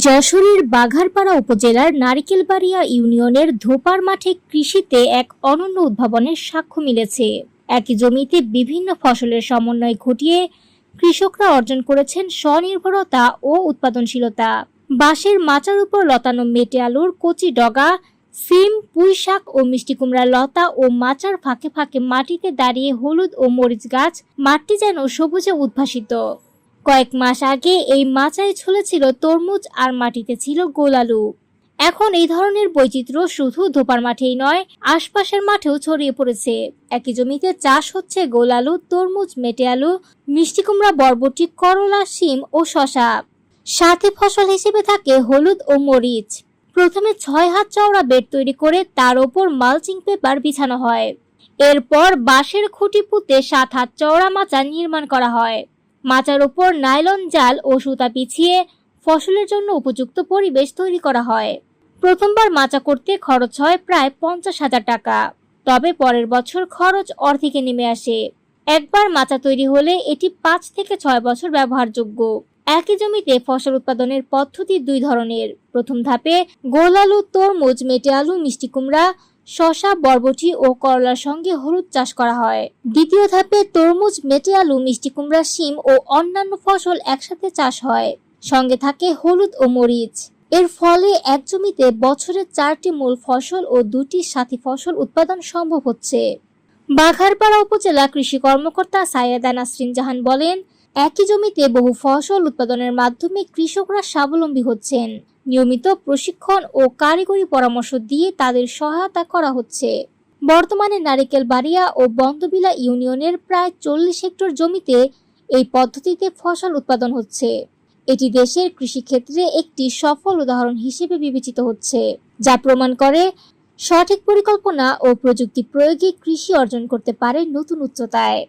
যশোরের বাঘারপাড়া উপজেলার নারিকেলবাড়িয়া ইউনিয়নের ধোপার মাঠে কৃষিতে এক অনন্য উদ্ভাবনের সাক্ষ্য মিলেছে। একই জমিতে বিভিন্ন ফসলের সমন্বয় ঘটিয়ে কৃষকরা অর্জন করেছেন স্বনির্ভরতা ও উৎপাদনশীলতা। বাঁশের মাচার উপর লতানো মেটে আলুর কচি ডগা, সিম, পুঁই শাক ও মিষ্টি কুমড়া লতা ও মাচার ফাঁকে ফাঁকে মাটিতে দাঁড়িয়ে হলুদ ও মরিচ গাছ মাটি যেন সবুজে উদ্ভাসিত। কয়েক মাস আগে এই মাচায় ঝুলেছিল তরমুজ আর মাটিতে ছিল গোলালু। এখন এই ধরনের বৈচিত্র্য শুধু ধোপার মাঠেই নয়, আশপাশের মাঠেও ছড়িয়ে পড়েছে। একই জমিতে চাষ হচ্ছে গোলালু, তরমুজ, মেটে আলু, মিষ্টি কুমড়া, বরবটি, করলা, শিম ও শশা সাথে ফসল হিসেবে থাকে হলুদ ও মরিচ। প্রথমে ছয় হাত চওড়া বেড তৈরি করে তার ওপর মালচিং পেপার বিছানো হয়। এরপর বাঁশের খুঁটি পুঁতে সাত হাত চওড়া মাচা নির্মাণ করা হয়। মাচার ওপর নাইলন জাল ও সুতা পিছিয়ে ফসলের জন্য উপযুক্ত পরিবেশ তৈরি করা হয়। প্রথমবার মাচা করতে খরচ হয় প্রায় পঞ্চাশ হাজার টাকা। তবে পরের বছর খরচ অর্ধেকে নেমে আসে। একবার মাচা তৈরি হলে এটি পাঁচ থেকে ছয় বছর ব্যবহারযোগ্য। একই জমিতে ফসল উৎপাদনের পদ্ধতি দুই ধরনের। প্রথম ধাপে গোল আলু, তরমুজ, মেটে আলু, মিষ্টি কুমড়া শশা বরবটি ও করলার সঙ্গে হলুদ চাষ করা হয়। দ্বিতীয় ধাপে তরমুজ, মেটে আলু, মিষ্টি কুমড়া, শিম ও অন্যান্য ফসল একসাথে চাষ হয়। সঙ্গে থাকে হলুদ ও মরিচ। এর ফলে এক জমিতে বছরে চারটি মূল ফসল ও দুটি সাথী ফসল উৎপাদন সম্ভব হচ্ছে। বাঘারপাড়া উপজেলা কৃষি কর্মকর্তা সাইয়েদা নাসরিন জাহান বলেন, একই জমিতে বহু ফসল উৎপাদনের মাধ্যমে কৃষকরা স্বাবলম্বী হচ্ছেন। নিয়মিত প্রশিক্ষণ ও কারিগরি পরামর্শ দিয়ে তাদের সহায়তা করা হচ্ছে। বর্তমানে নারিকেল বাড়িয়া ও বন্দবিলা ইউনিয়নের প্রায় চল্লিশ হেক্টর জমিতে এই পদ্ধতিতে ফসল উৎপাদন হচ্ছে। এটি দেশের কৃষিক্ষেত্রে একটি সফল উদাহরণ হিসেবে বিবেচিত হচ্ছে, যা প্রমাণ করে সঠিক পরিকল্পনা ও প্রযুক্তি প্রয়োগে কৃষি অর্জন করতে পারে নতুন উচ্চতায়।